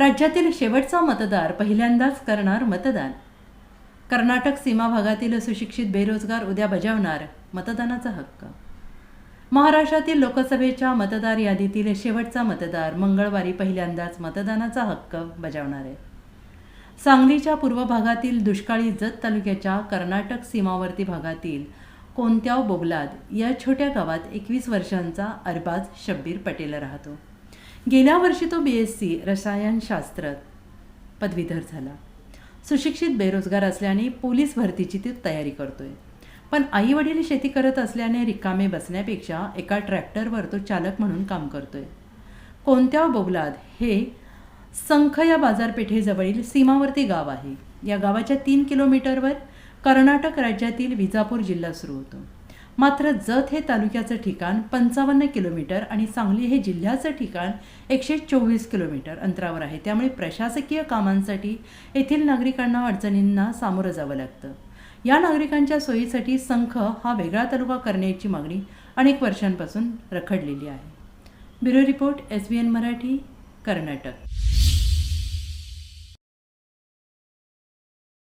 राज्यातील शेवटचा मतदार पहिल्यांदाच करणार मतदान. कर्नाटक सीमा भागातील सुशिक्षित बेरोजगार उद्या बजावणार मतदानाचा हक्क. महाराष्ट्रातील लोकसभेच्या मतदार यादीतील शेवटचा मतदार मंगळवारी पहिल्यांदाच मतदानाचा हक्क बजावणार आहे. सांगलीच्या पूर्व भागातील दुष्काळी जत तालुक्याच्या कर्नाटक सीमावर्ती भागातील कोणत्याव बोगलाद या छोट्या गावात एकवीस वर्षांचा अरबाज शब्बीर पटेल राहतो. गेल्या वर्षी तो बी एस सी रसायनशास्त्र पदवीधर झाला. सुशिक्षित बेरोजगार असल्याने पोलीस भरतीची ती तयारी करतोय. पण आई वडील शेती करत असल्याने रिकामे बसण्यापेक्षा एका ट्रॅक्टरवर तो चालक म्हणून काम करतोय. कोणत्या बोबलाद हे संख या बाजारपेठेजवळील सीमावर्ती गाव आहे. या गावाच्या तीन किलोमीटरवर कर्नाटक राज्यातील विजापूर जिल्हा सुरू होतो. मात्र जत हे तालुक्याचं ठिकाण पंचावन्न किलोमीटर आणि सांगली हे जिल्ह्याचं ठिकाण एकशे चोवीस किलोमीटर अंतरावर आहे. त्यामुळे प्रशासकीय कामांसाठी येथील नागरिकांना अडचणींना सामोरं जावं लागतं. या नागरिकांच्या सोयीसाठी संख हा वेगळा तालुका करण्याची मागणी अनेक वर्षांपासून रखडलेली आहे. Bureau report S B N Marathi Karnataka.